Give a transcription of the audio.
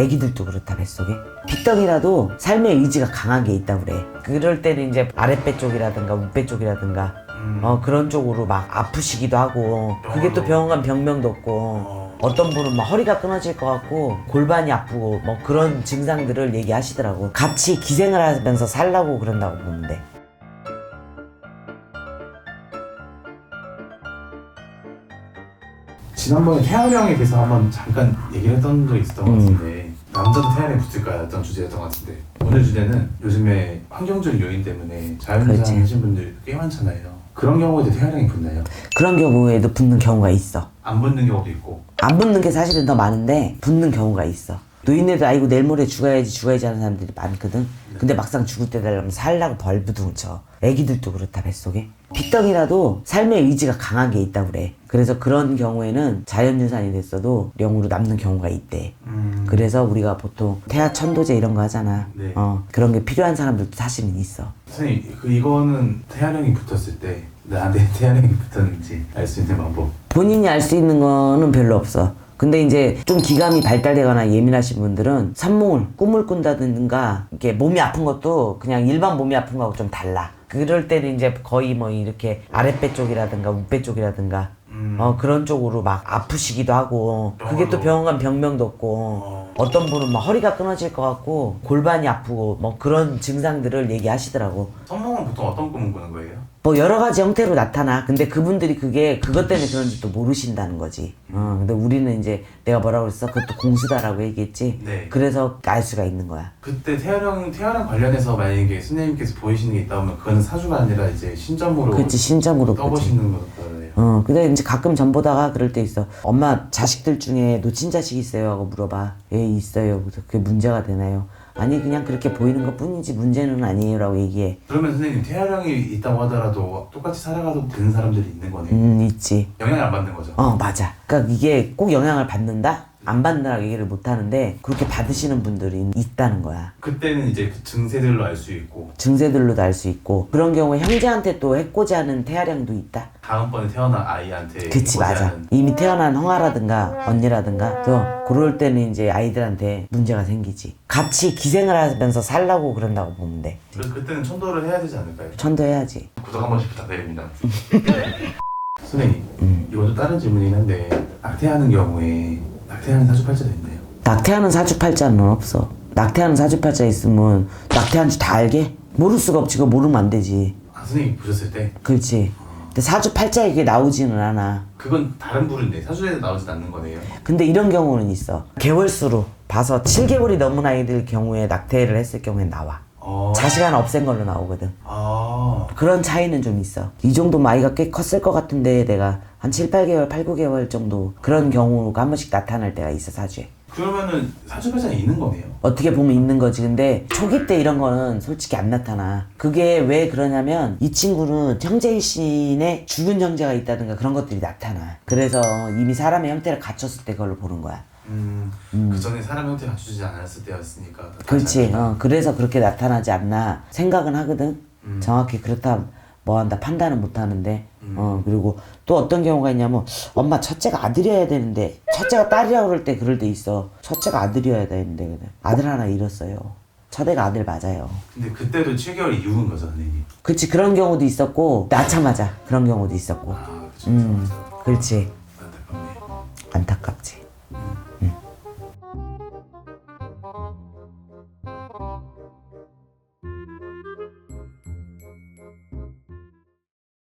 애기들도 그렇다 뱃속에? 빗덩이라도 삶의 의지가 강한 게 있다 그래. 그럴 때는 이제 아랫배 쪽이라든가 윗배 쪽이라든가 음. 어 그런 쪽으로 막 아프시기도 하고. 그게 또 병원 간 병명도 없고. 어. 어떤 분은 막 허리가 끊어질 것 같고 골반이 아프고 뭐 그런 증상들을 얘기하시더라고. 같이 기생을 하면서 살라고 그런다고 돼 지난번에 태아령에 대해서 한번 잠깐 얘기를 했던 적이 있었던 것 음. 같은데 남자도 태아령에 붙을까였던 주제였던 것 같은데 오늘 주제는 요즘에 환경적 요인 때문에 그렇지. 하신 분들 꽤 많잖아요 그런 경우에도 태아령이 붙나요? 그런 경우에도 붙는 경우가 있어 안 붙는 경우도 있고 안 붙는 게 사실은 더 많은데 붙는 경우가 있어. 노인네들 아이고 내일 모레 죽어야지 죽어야지 하는 사람들이 많거든. 근데 막상 죽을 때 되려면 살라고 벌부둥 쳐. 애기들도 그렇다 뱃속에. 빗덩이라도 삶의 의지가 강한 게 있다 그래. 그래서 그런 경우에는 자연유산이 됐어도 영으로 남는 경우가 있대. 음. 그래서 우리가 보통 태아 천도제 이런 거 하잖아. 네. 어 그런 게 필요한 사람들도 사실은 있어. 선생님 그 이거는 태아령이 붙었을 때 나한테 태아령이 붙었는지 알 수 있는 방법 본인이 알 수 있는 거는 별로 없어. 근데 이제 좀 기감이 발달되거나 예민하신 분들은 산몽을 꿈을 꾼다든가 이렇게 몸이 아픈 것도 그냥 일반 몸이 아픈 거하고 좀 달라. 그럴 때는 이제 거의 뭐 이렇게 아랫배 쪽이라든가 윗배 쪽이라든가 음. 어 그런 쪽으로 막 아프시기도 하고 그게 또 병원 간 병명도 없고 어. 어떤 분은 막 허리가 끊어질 것 같고 골반이 아프고 뭐 그런 증상들을 얘기하시더라고. 선몽은 보통 어떤 꿈을 꾸는 거예요? 뭐 여러 가지 형태로 나타나. 근데 그분들이 그게 그것 때문에 그런지 또 모르신다는 거지. 어, 근데 우리는 이제 내가 뭐라고 그랬어? 그것도 공수다라고 얘기했지. 네. 그래서 알 수가 있는 거야. 그때 태아령 태아령 관련해서 만약에 선생님께서 보이시는 게 있다면 그거는 사주가 아니라 이제 신점으로 그렇지 신점으로 보지. 떠보시는 거예요. 어, 근데 이제 가끔 전 보다가 그럴 때 있어. 엄마 자식들 중에 놓친 자식 있어요? 하고 물어봐. 예, 있어요. 그래서 그게 문제가 되나요? 아니, 그냥 그렇게 보이는 것 뿐이지 문제는 아니에요. 라고 얘기해. 그러면 선생님 태아령이 있다고 하더라도 똑같이 살아가도 되는 사람들이 있는 거네요. 음, 있지. 영향을 안 받는 거죠. 어, 맞아. 그러니까 이게 꼭 영향을 받는다? 안 받는다라고 얘기를 못 하는데 그렇게 받으시는 분들이 있다는 거야. 그때는 이제 그 증세들로 알 수 있고 증세들로도 알 수 있고 그런 경우에 형제한테 또 해코지 하는 태아량도 있다. 다음번에 태어난 아이한테 그치 맞아. 해코지하는 이미 태어난 형아라든가 언니라든가 또 그럴 때는 이제 아이들한테 문제가 생기지. 같이 기생을 하면서 살라고 그런다고 보면 돼. 그, 그때는 천도를 해야 되지 않을까요? 천도해야지. 구독 한 번씩 부탁드립니다. 선생님, 음. 이것도 다른 질문이긴 한데 낙태하는 경우에 낙태하는 사주팔자가 있나요? 낙태하는 사주팔자는 없어. 낙태하는 사주팔자 있으면 낙태한 줄 다 알게? 모를 수가 없지. 그거 모르면 안 되지. 아, 선생님 보셨을 때 그렇지. 근데 사주팔자에 그게 나오지는 않아. 그건 다른 부류인데 사주에서 나오진 않는 거네요. 근데 이런 경우는 있어. 개월수로 봐서 7개월이 넘은 아이들 경우에 낙태를 했을 경우에 나와. 어. 자식 하나 없앤 걸로 나오거든. 아. 그런 차이는 좀 있어. 이 정도면 아이가 꽤 컸을 것 같은데 내가 한 7, 8개월, 8, 9개월 정도 그런 경우가 한 번씩 나타날 때가 있어, 사주에. 그러면은 사주팔자는 있는 거네요. 어떻게 보면 있는 거지. 근데 초기 때 이런 거는 솔직히 안 나타나. 그게 왜 그러냐면 이 친구는 형제일신에 죽은 형제가 있다든가 그런 것들이 나타나. 그래서 이미 사람의 형태를 갖췄을 때 그걸로 보는 거야. 음. 그 전에 사람 형태 갖추지 않았을 때였으니까. 그렇지. 어, 그래서 그렇게 나타나지 않나 생각은 하거든. 정확히 그렇다 뭐 한다 판단은 못 하는데. 어, 그리고 또 어떤 경우가 있냐면 엄마 첫째가 아들이어야 되는데 첫째가 딸이라 그럴 때 그럴 때 있어. 첫째가 아들이어야 되는데 그래. 아들 하나 잃었어요. 첫애가 아들 맞아요. 근데 그때도 7개월 이후인 거죠, 선생님. 그치 그런 경우도 있었고 낳자마자 그런 경우도 있었고. 아, 그렇죠. 음, 그렇지. 안타깝네요. 안타깝지.